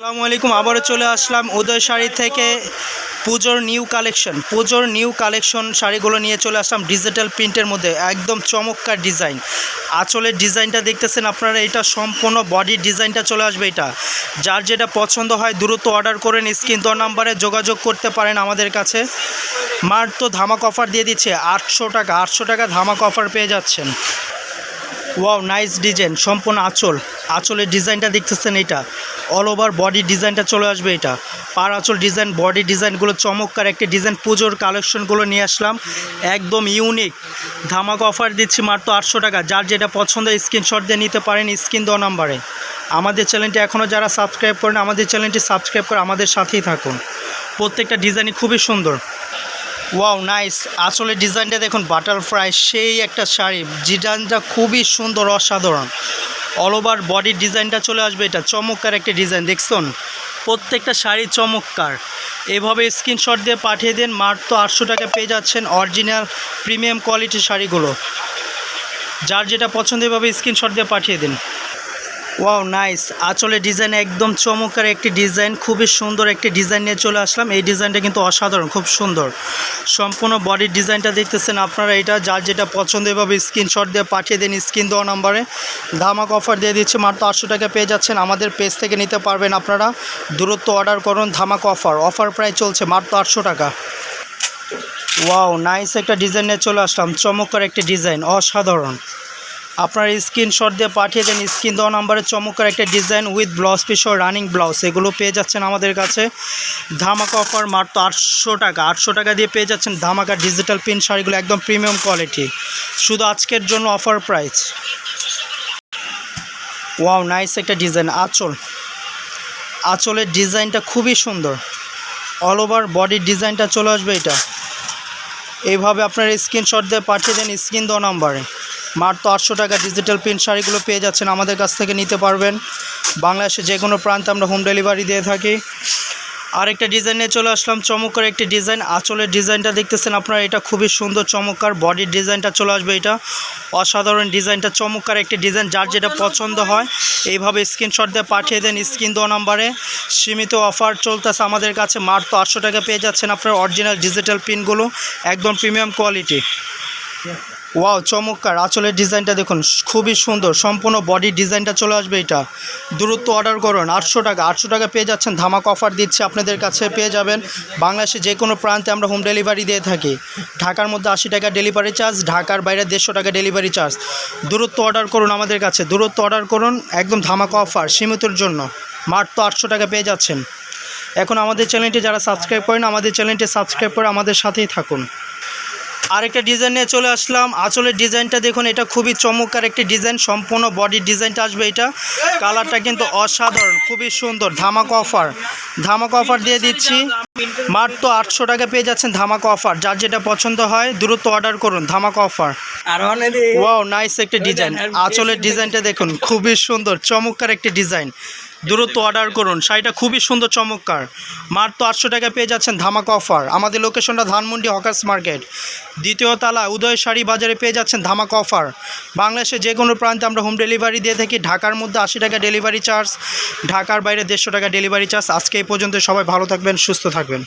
আসসালামু আলাইকুম, আবারও চলে আসলাম উদয় শাড়ি থেকে পুজোর নিউ কালেকশন। পুজোর নিউ কালেকশন শাড়িগুলো নিয়ে চলে আসলাম ডিজিটাল প্রিন্টের মধ্যে, একদম চমৎকার ডিজাইন আঁচলের ডিজাইনটা দেখতেছেন আপনারা, এটা সম্পূর্ণ বডির ডিজাইনটা চলে আসবে এটা। যার যেটা পছন্দ হয় দ্রুত অর্ডার করেন স্ক্রিন দর নাম্বারে যোগাযোগ করতে পারেন আমাদের কাছে। মার তো ধামাক অফার দিয়ে দিচ্ছে, আটশো টাকা আটশো টাকা ধামাক অফার পেয়ে যাচ্ছেন। ওয়াও নাইস ডিজাইন সম্পূর্ণ আঁচল। আঁচলের ডিজাইনটা দেখতেছেন এটা অল ওভার বডি ডিজাইনটা চলে আসবে এটা। পার আঁচল ডিজাইন বডি ডিজাইনগুলো চমৎকার একটি ডিজাইন পুজোর কালেকশনগুলো নিয়ে আসলাম। একদম ইউনিক ধামাক অফার দিচ্ছি মাত্র আটশো টাকা। যার যেটা পছন্দ স্ক্রিনশট দিয়ে নিতে পারেন স্ক্রিন দেওয়া নাম্বারে আমাদের চ্যানেলটি এখনও যারা সাবস্ক্রাইব করেন, আমাদের চ্যানেলটি সাবস্ক্রাইব করে আমাদের সাথেই থাকুন। প্রত্যেকটা ডিজাইনই খুবই সুন্দর। ওয়াও নাইস আসলে ডিজাইনটা দেখুন বাটারফ্লাই সেই একটা শাড়ি। ডিজাইনটা খুবই সুন্দর, অসাধারণ। অল ওভার বডির ডিজাইনটা চলে আসবে। এটা চমৎকার একটা ডিজাইন দেখছেন? প্রত্যেকটা শাড়ি চমৎকার। এভাবে স্ক্রিনশট দিয়ে পাঠিয়ে দিন, মাত্র আটশো টাকা পেয়ে যাচ্ছেন অরিজিনাল প্রিমিয়াম কোয়ালিটির শাড়িগুলো। যার যেটা পছন্দ, এভাবে স্ক্রিনশট দিয়ে পাঠিয়ে দিন। ওয়াও নাইস আঁচলের ডিজাইন একদম চমৎকার একটি ডিজাইন খুবই সুন্দর একটি ডিজাইন নিয়ে চলে আসলাম। এই ডিজাইনটা কিন্তু অসাধারণ, খুব সুন্দর। সম্পূর্ণ বডির ডিজাইনটা দেখতেছেন আপনারা এটা, যার যেটা পছন্দ এভাবে স্ক্রিনশট দিয়ে পাঠিয়ে দিন স্ক্রিন দেওয়া নাম্বারে ধামাক অফার দিয়ে দিচ্ছে, মাত্র আটশো টাকা পেয়ে যাচ্ছেন। আমাদের পেজ থেকে নিতে পারবেন আপনারা। দূরত্ব অর্ডার করুন, ধামাক অফার অফার প্রায় চলছে মাত্র আটশো টাকা। ওয়াও নাইস একটা ডিজাইন নিয়ে চলে আসলাম। চমৎকার একটি ডিজাইন অসাধারণ। আপনার স্ক্রিনশট দিয়ে পাঠিয়ে দেন স্ক্রিন দেওয়া নাম্বারে চমৎকার একটা design with blouse piece running blouse এগুলো পেয়ে যাচ্ছেন আমাদের কাছে। ধামাকা অফার মাত্র আটশো টাকা আটশো টাকা দিয়ে পেয়ে যাচ্ছেন ধামাকা ডিজিটাল প্রিন্ট শাড়িগুলো একদম প্রিমিয়াম কোয়ালিটি শুধু আজকের জন্য অফার প্রাইস ওয়াও নাইস একটা ডিজাইন আঁচল। আঁচলের ডিজাইনটা খুবই সুন্দর। অল ওভার বডির ডিজাইনটা চলে আসবে এটা। এইভাবে আপনার স্ক্রিনশট দিয়ে পাঠিয়ে দেন স্ক্রিন দেওয়া নাম্বারে মাত্র আটশো টাকা ডিজিটাল প্রিন্ট শাড়িগুলো পেয়ে যাচ্ছেন আমাদের কাছ থেকে নিতে পারবেন। বাংলাদেশে যে কোনো প্রান্তে আমরা হোম ডেলিভারি দিয়ে থাকি। আরেকটা ডিজাইন নিয়ে চলে আসলাম, চমৎকার একটি ডিজাইন আঁচলের ডিজাইনটা দেখতেছেন আপনারা, এটা খুবই সুন্দর, চমৎকার। বডির ডিজাইনটা চলে আসবে এটা। অসাধারণ ডিজাইনটা চমৎকার একটি ডিজাইন যার যেটা পছন্দ হয়। এইভাবে স্ক্রিনশট দিয়ে পাঠিয়ে দেন স্ক্রিন দেওয়া নাম্বারে। সীমিত অফার চলতেছে আমাদের কাছে মাত্র আটশো টাকা পেয়ে যাচ্ছেন আপনার অরিজিনাল ডিজিটাল পিনগুলো একদম প্রিমিয়াম কোয়ালিটি ওয়াও, চমৎকার। আঁচলের ডিজাইনটা দেখুন, খুবই সুন্দর। সম্পূর্ণ বডির ডিজাইনটা চলে আসবে এটা। দূরত্ব অর্ডার করুন, আটশো টাকা। আটশো টাকা পেয়ে যাচ্ছেন, ধামাক অফার দিচ্ছে, আপনাদের কাছে পেয়ে যাবেন। বাংলাদেশে যে কোনো প্রান্তে আমরা হোম ডেলিভারি দিয়ে থাকি। ঢাকার মধ্যে আশি টাকা ডেলিভারি চার্জ ঢাকার বাইরে দেড়শো টাকা ডেলিভারি চার্জ দূরত্ব অর্ডার করুন আমাদের কাছে। দূরত্ব অর্ডার করুন, একদম ধামাক অফার সীমিতর জন্য। মাত্র আটশো টাকা পেয়ে যাচ্ছেন। এখন আমাদের চ্যানেলটি যারা সাবস্ক্রাইব করেন, আমাদের চ্যানেলটি সাবস্ক্রাইব করে আমাদের সাথেই থাকুন। আরেকটা ডিজাইন নিয়ে চলে আসলাম। আঁচলের ডিজাইনটা দেখুন এটা খুবই চমৎকার একটি ডিজাইন সম্পূর্ণ বডির ডিজাইনটা আসবে এটা। কালারটা কিন্তু অসাধারণ খুবই সুন্দর ধামাক অফার ধামাক অফার দিয়ে দিচ্ছি। মাত্র আটশো টাকা পেয়ে যাচ্ছেন ধামাক অফার যার যেটা পছন্দ হয় দ্রুত অর্ডার করুন ধামাক অফার ওয়াও নাইস একটা ডিজাইন আঁচলের ডিজাইনটা দেখুন খুবই সুন্দর চমৎকার একটি ডিজাইন দ্রুত অর্ডার করুন। শাড়িটা খুবই সুন্দর, চমৎকার। মাত্র আটশো টাকা পেয়ে যাচ্ছেন ধামাকা অফার আমাদের লোকেশনটা ধানমন্ডি হকার্স মার্কেট। দ্বিতীয় তালা, উদয় শাড়ি বাজারে পেয়ে যাচ্ছেন ধামাকা অফার বাংলাদেশে যে কোনো প্রান্তে আমরা হোম ডেলিভারি দিয়ে থাকি। ঢাকার মধ্যে আশি টাকা ডেলিভারি চার্জ ঢাকার বাইরে দেড়শো টাকা ডেলিভারি চার্জ আজকে এই পর্যন্ত সবাই ভালো থাকবেন, সুস্থ থাকবেন।